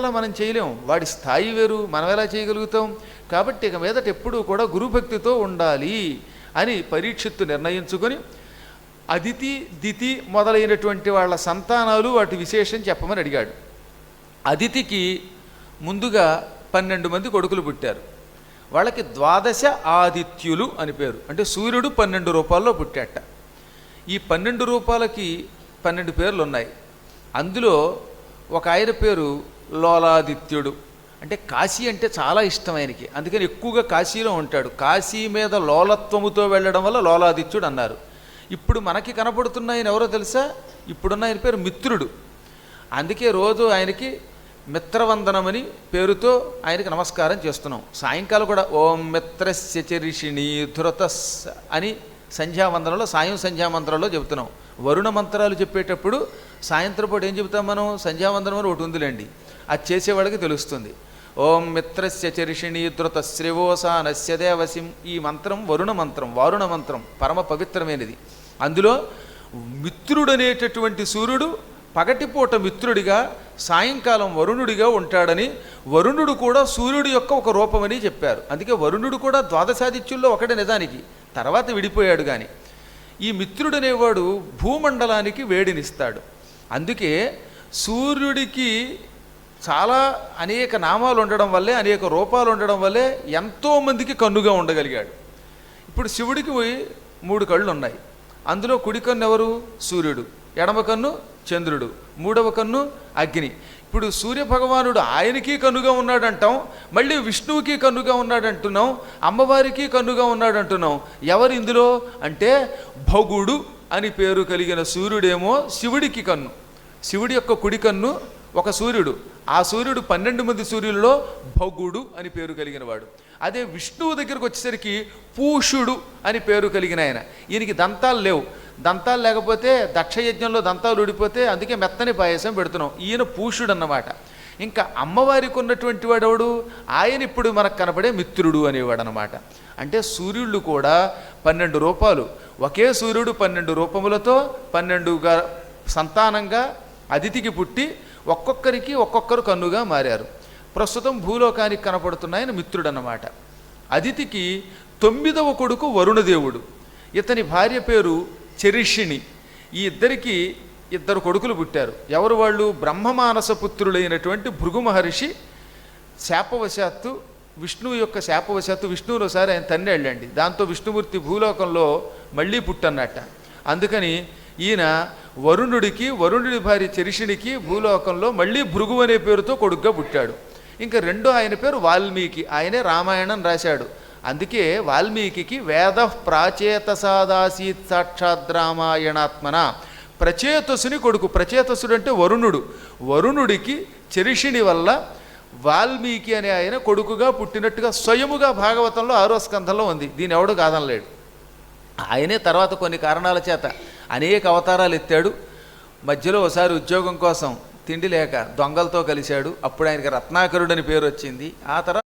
అలా మనం చేయలేం. వాడి స్థాయి వేరు మనం ఎలా చేయగలుగుతాం? కాబట్టి ఇక మీదట ఎప్పుడూ కూడా గురుభక్తితో ఉండాలి అని పరీక్షిత్తు నిర్ణయించుకొని అదితి దితి మొదలైనటువంటి వాళ్ళ సంతానాలు వాటి విశేషం చెప్పమని అడిగాడు. అదితికి ముందుగా పన్నెండు మంది కొడుకులు పుట్టారు. వాళ్ళకి ద్వాదశ ఆదిత్యులు అని పేరు. అంటే సూర్యుడు పన్నెండు రూపాల్లో పుట్టాట ఈ పన్నెండు రూపాలకి పన్నెండు పేర్లు ఉన్నాయి అందులో ఒక ఆయన పేరు లోలాదిత్యుడు. అంటే కాశీ అంటే చాలా ఇష్టం ఆయనకి. అందుకని ఎక్కువగా కాశీలో ఉంటాడు. కాశీ మీద లోలత్వముతో వెళ్ళడం వల్ల లోలాదిత్యుడు అన్నారు. ఇప్పుడు మనకి కనపడుతున్న ఆయన ఎవరో తెలుసా? ఇప్పుడున్న ఆయన పేరు మిత్రుడు. అందుకే రోజు ఆయనకి మిత్రవందనమని పేరుతో ఆయనకి నమస్కారం చేస్తున్నాం. సాయంకాలం కూడా ఓం మిత్రస్య చరిషిణి ధృతస్ అని సంధ్యావందనంలో సాయం సంధ్యామంత్రంలో చెబుతున్నాం. వరుణ మంత్రాలు చెప్పేటప్పుడు సాయంత్రం పూట ఏం చెబుతాం మనం? సంధ్యావందనం అని ఒకటి ఉందిలేండి. అది చేసేవాడికి తెలుస్తుంది. ఓం మిత్రస్య చరిషిణి ధృత శ్రివోసానస్య దేవసిం. ఈ మంత్రం వరుణ మంత్రం వారుణ మంత్రం పరమ పవిత్రమైనది. అందులో మిత్రుడనేటటువంటి సూర్యుడు పగటిపూట మిత్రుడిగా సాయంకాలం వరుణుడిగా ఉంటాడని వరుణుడు కూడా సూర్యుడి యొక్క ఒక రూపమని చెప్పారు. అందుకే వరుణుడు కూడా ద్వాదశాదిత్యుల్లో ఒకటి నిజానికి తర్వాత విడిపోయాడు కానీ ఈ మిత్రుడనేవాడు భూమండలానికి వేడినిస్తాడు. అందుకే సూర్యుడికి చాలా అనేక నామాలు ఉండడం వల్లే అనేక రూపాలు ఉండడం వల్లే ఎంతోమందికి కన్నుగా ఉండగలిగాడు. ఇప్పుడు శివుడికి పోయి మూడు కళ్ళు ఉన్నాయి అందులో కుడి కన్ను ఎవరు? సూర్యుడు. ఎడమ కన్ను చంద్రుడు. మూడవ కన్ను అగ్ని. ఇప్పుడు సూర్య భగవానుడు ఆయనకి కన్నుగా ఉన్నాడంటాం మళ్ళీ విష్ణువుకి కన్నుగా ఉన్నాడంటున్నాం అమ్మవారికి కన్నుగా ఉన్నాడంటున్నాం. ఎవరు ఇందులో? అంటే భగుడు అని పేరు కలిగిన సూర్యుడేమో శివుడికి కన్ను. శివుడి యొక్క కుడి కన్ను ఒక సూర్యుడు. ఆ సూర్యుడు పన్నెండు మంది సూర్యుల్లో భగుడు అని పేరు కలిగిన వాడు. అదే విష్ణువు దగ్గరకు వచ్చేసరికి పూషుడు అని పేరు కలిగిన ఆయన. ఈయనకి దంతాలు లేవు. దంతాలు లేకపోతే దక్షయజ్ఞంలో దంతాలు ఊడిపోతే అందుకే మెత్తని పాయసం పెడుతున్నాం. ఈయన పూషుడు అన్నమాట ఇంకా అమ్మవారికి ఉన్నటువంటి వాడెవడు? ఆయన ఇప్పుడు మనకు కనబడే మిత్రుడు అనేవాడు అనమాట అంటే సూర్యుళ్ళు కూడా పన్నెండు రూపాలు. ఒకే సూర్యుడు పన్నెండు రూపములతో పన్నెండుగా సంతానంగా అతిథికి పుట్టి ఒక్కొక్కరికి ఒక్కొక్కరు కన్నుగా మారారు. ప్రస్తుతం భూలోకానికి కనపడుతున్నాయని మిత్రుడన్నమాట. అదితికి తొమ్మిదవ కొడుకు వరుణదేవుడు. ఇతని భార్య పేరు చరిషిణి. ఈ ఇద్దరికి ఇద్దరు కొడుకులు పుట్టారు. ఎవరు వాళ్ళు? బ్రహ్మమానస పుత్రులైనటువంటి భృగు మహర్షి శాపవశాత్తు విష్ణువు యొక్క శాపవశాత్తు విష్ణువుని ఒకసారి ఆయన తన్నే వెళ్ళండి దాంతో విష్ణుమూర్తి భూలోకంలో మళ్ళీ పుట్టన్నట్ట. అందుకని ఈయన వరుణుడికి వరుణుడి భార్య చరిషినికి భూలోకంలో మళ్ళీ భృగు అనే పేరుతో కొడుగ్గా పుట్టాడు. ఇంకా రెండో ఆయన పేరు వాల్మీకి ఆయనే రామాయణం రాశాడు. అందుకే వాల్మీకి వేద ప్రాచేత సాదాసీత్ సాక్షాత్ రామాయణాత్మన. ప్రచేతసుని కొడుకు ప్రచేతసుడు అంటే వరుణుడు. వరుణుడికి చరిషిణి వల్ల వాల్మీకి అనే ఆయన కొడుకుగా పుట్టినట్టుగా స్వయముగా భాగవతంలో ఆరో స్కంధంలో ఉంది. దీని ఎవడు కాదనలేడు. ఆయనే తర్వాత కొన్ని కారణాల చేత అనేక అవతారాలు ఎత్తాడు. మధ్యలో ఒకసారి ఉద్యోగం కోసం తిండి లేక దొంగలతో కలిశాడు. అప్పుడు ఆయనకి రత్నాకరుడు అని పేరు వచ్చింది. ఆ తర్వాత